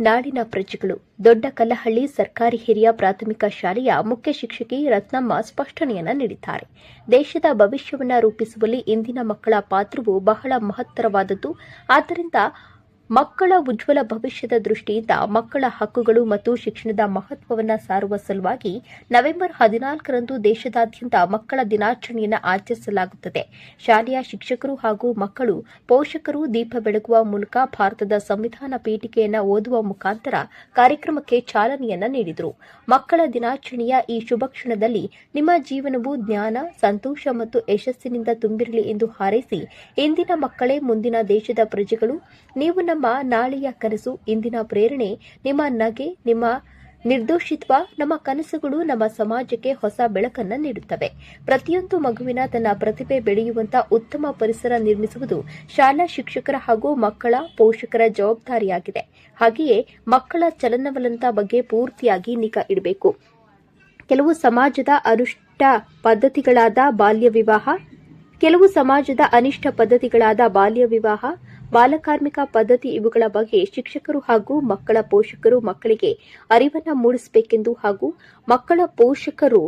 ನಾಡಿನ ಪ್ರಜೆಗಳು. ದೊಡ್ಡ ಕಲ್ಲಹಳ್ಳಿ ಸರ್ಕಾರಿ ಹಿರಿಯ ಪ್ರಾಥಮಿಕ ಶಾಲೆಯ ಮುಖ್ಯ ಶಿಕ್ಷಕಿ ರತ್ನಮ್ಮ ಸ್ಪಷ್ಟನೆಯನ್ನ ನೀಡಿದ್ದಾರೆ. ದೇಶದ ಭವಿಷ್ಯವನ್ನ ರೂಪಿಸುವಲ್ಲಿ ಇಂದಿನ ಮಕ್ಕಳ ಪಾತ್ರವು ಬಹಳ ಮಹತ್ತರವಾದದ್ದು. ಆದ್ದರಿಂದ ಮಕ್ಕಳ ಉಜ್ವಲ ಭವಿಷ್ಯದ ದೃಷ್ಟಿಯಿಂದ ಮಕ್ಕಳ ಹಕ್ಕುಗಳು ಮತ್ತು ಶಿಕ್ಷಣದ ಮಹತ್ವವನ್ನು ಸಾರುವ ಸಲುವಾಗಿ ನವೆಂಬರ್ ಹದಿನಾಲ್ಕರಂದು ದೇಶದಾದ್ಯಂತ ಮಕ್ಕಳ ದಿನಾಚರಣೆಯನ್ನು ಆಚರಿಸಲಾಗುತ್ತದೆ. ಶಾಲೆಯ ಶಿಕ್ಷಕರು ಹಾಗೂ ಮಕ್ಕಳು ಪೋಷಕರು ದೀಪ ಬೆಳಗುವ ಮೂಲಕ ಭಾರತದ ಸಂವಿಧಾನ ಪೀಠಿಕೆಯನ್ನು ಓದುವ ಮುಖಾಂತರ ಕಾರ್ಯಕ್ರಮಕ್ಕೆ ಚಾಲನೆಯನ್ನು ನೀಡಿದರು. ಮಕ್ಕಳ ದಿನಾಚರಣೆಯ ಈ ಶುಭಕ್ಷಣದಲ್ಲಿ ನಿಮ್ಮ ಜೀವನವು ಜ್ಞಾನ, ಸಂತೋಷ ಮತ್ತು ಯಶಸ್ಸಿನಿಂದ ತುಂಬಿರಲಿ ಎಂದು ಹಾರೈಸಿ, ಇಂದಿನ ಮಕ್ಕಳೇ ಮುಂದಿನ ದೇಶದ ಪ್ರಜೆಗಳು, ನೀವು ನಾಳೆಯ ಕನಸು, ಇಂದಿನ ಪ್ರೇರಣೆ, ನಿಮ್ಮ ನಗೆ, ನಿಮ್ಮ ನಿರ್ದೋಷಿತ್ವ, ನಮ್ಮ ಕನಸುಗಳು ನಮ್ಮ ಸಮಾಜಕ್ಕೆ ಹೊಸ ಬೆಳಕನ್ನು ನೀಡುತ್ತವೆ. ಪ್ರತಿಯೊಂದು ಮಗುವಿನ ತನ್ನ ಪ್ರತಿಭೆ ಬೆಳೆಯುವಂತಹ ಉತ್ತಮ ಪರಿಸರ ನಿರ್ಮಿಸುವುದು ಶಾಲಾ ಶಿಕ್ಷಕರ ಹಾಗೂ ಮಕ್ಕಳ ಪೋಷಕರ ಜವಾಬ್ದಾರಿಯಾಗಿದೆ. ಹಾಗೆಯೇ ಮಕ್ಕಳ ಚಲನವಲನದ ಬಗ್ಗೆ ಪೂರ್ತಿಯಾಗಿ ನಿಗಾ ಇಡಬೇಕು. ಕೆಲವು ಸಮಾಜದ ಅನುಷ್ಠ ಪದ್ಧತಿಗಳಾದ ಬಾಲ್ಯ ವಿವಾಹ, ಕೆಲವು ಸಮಾಜದ ಅನಿಷ್ಠ ಪದ್ಧತಿಗಳಾದ ಬಾಲ್ಯ ವಿವಾಹ ಬಾಲಕಾರ್ಮಿಕ ಪದ್ಧತಿ ಇವುಗಳ ಬಗ್ಗೆ ಶಿಕ್ಷಕರು ಹಾಗೂ ಮಕ್ಕಳ ಪೋಷಕರು ಮಕ್ಕಳಿಗೆ ಅರಿವನ್ನು ಮೂಡಿಸಬೇಕೆಂದು ಹಾಗೂ ಮಕ್ಕಳ ಪೋಷಕರು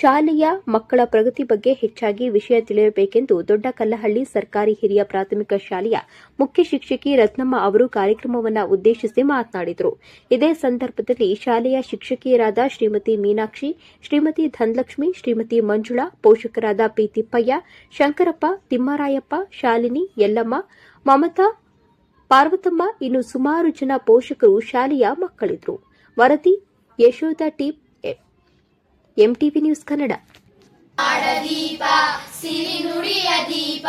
ಶಾಲೆಯ ಮಕ್ಕಳ ಪ್ರಗತಿ ಬಗ್ಗೆ ಹೆಚ್ಚಾಗಿ ವಿಷಯ ತಿಳಿಯಬೇಕೆಂದು ದೊಡ್ಡಕಲ್ಲಹಳ್ಳಿ ಸರ್ಕಾರಿ ಹಿರಿಯ ಪ್ರಾಥಮಿಕ ಶಾಲೆಯ ಮುಖ್ಯ ಶಿಕ್ಷಕಿ ರತ್ನಮ್ಮ ಅವರು ಕಾರ್ಯಕ್ರಮವನ್ನು ಉದ್ದೇಶಿಸಿ ಮಾತನಾಡಿದರು. ಇದೇ ಸಂದರ್ಭದಲ್ಲಿ ಶಾಲೆಯ ಶಿಕ್ಷಕಿಯರಾದ ಶ್ರೀಮತಿ ಮೀನಾಕ್ಷಿ, ಶ್ರೀಮತಿ ಧನಲಕ್ಷ್ಮಿ, ಶ್ರೀಮತಿ ಮಂಜುಳಾ, ಪೋಷಕರಾದ ಪಿ ತಿಪ್ಪಯ್ಯ ಶಂಕರಪ್ಪ, ತಿಮ್ಮರಾಯಪ್ಪ, ಶಾಲಿನಿ, ಯಲ್ಲಮ್ಮ, ಮಮತಾ, ಪಾರ್ವತಮ್ಮ ಇನ್ನು ಸುಮಾರು ಜನ ಪೋಷಕರು ಶಾಲೆಯ ಮಕ್ಕಳಿದ್ರು. ವರದಿ Yashoda T. MTV news Kannada ದೀಪ ಸಿರಿ ನುಡಿಯ ದೀಪ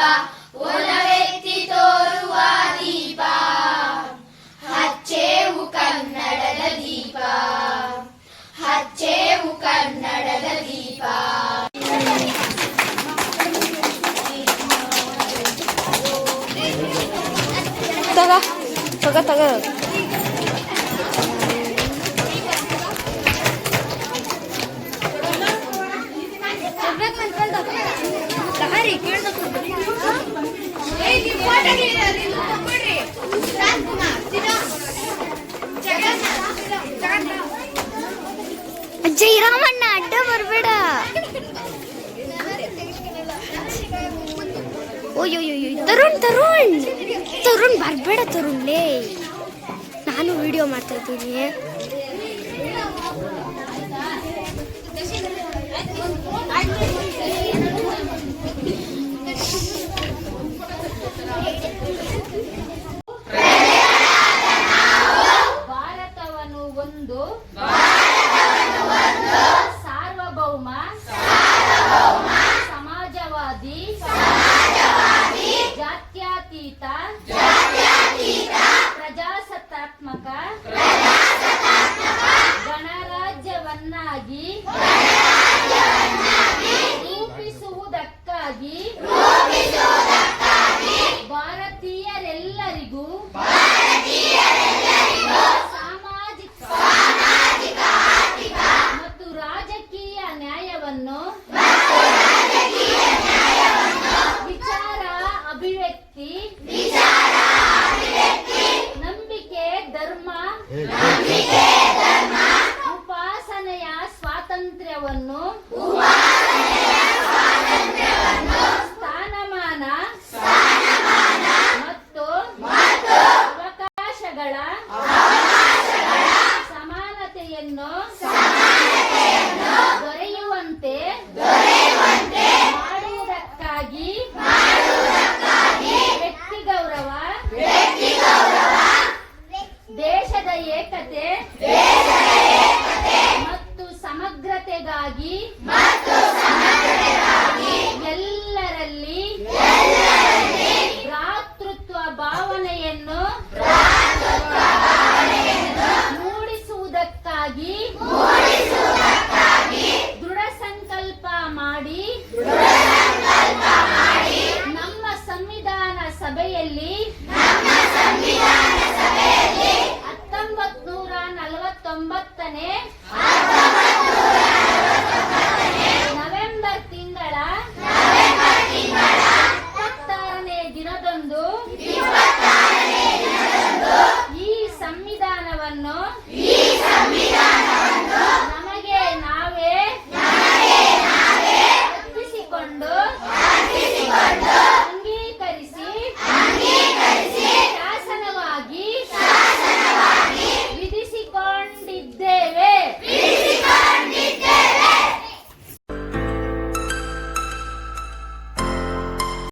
ಒಲವೆತ್ತಿ ತೋರುವ ದೀಪ ಹಚ್ಚೇವು ಕನ್ನಡದ ದೀಪ ಹಚ್ಚೇವು ಕನ್ನಡದ ದೀಪ ತಗ ತಗ ತಗ ರಾಮಣ್ಣ ಅಡ್ಡ ಬರ್ಬೇಡ ಓಯ್ಯೋಯ್ಯೋ ತರುಣ್ ತರುಣ್ ತರುಣ್ ಬರ್ಬೇಡ ತರುಣ್ ಲೇ ನಾನು ವಿಡಿಯೋ ಮಾಡ್ತಾ ಇದ್ದೀನಿ ಭಾರತವನ್ನು lagi. ಸ್ವಾತಂತ್ರ್ಯವನ್ನು lagi. Bu.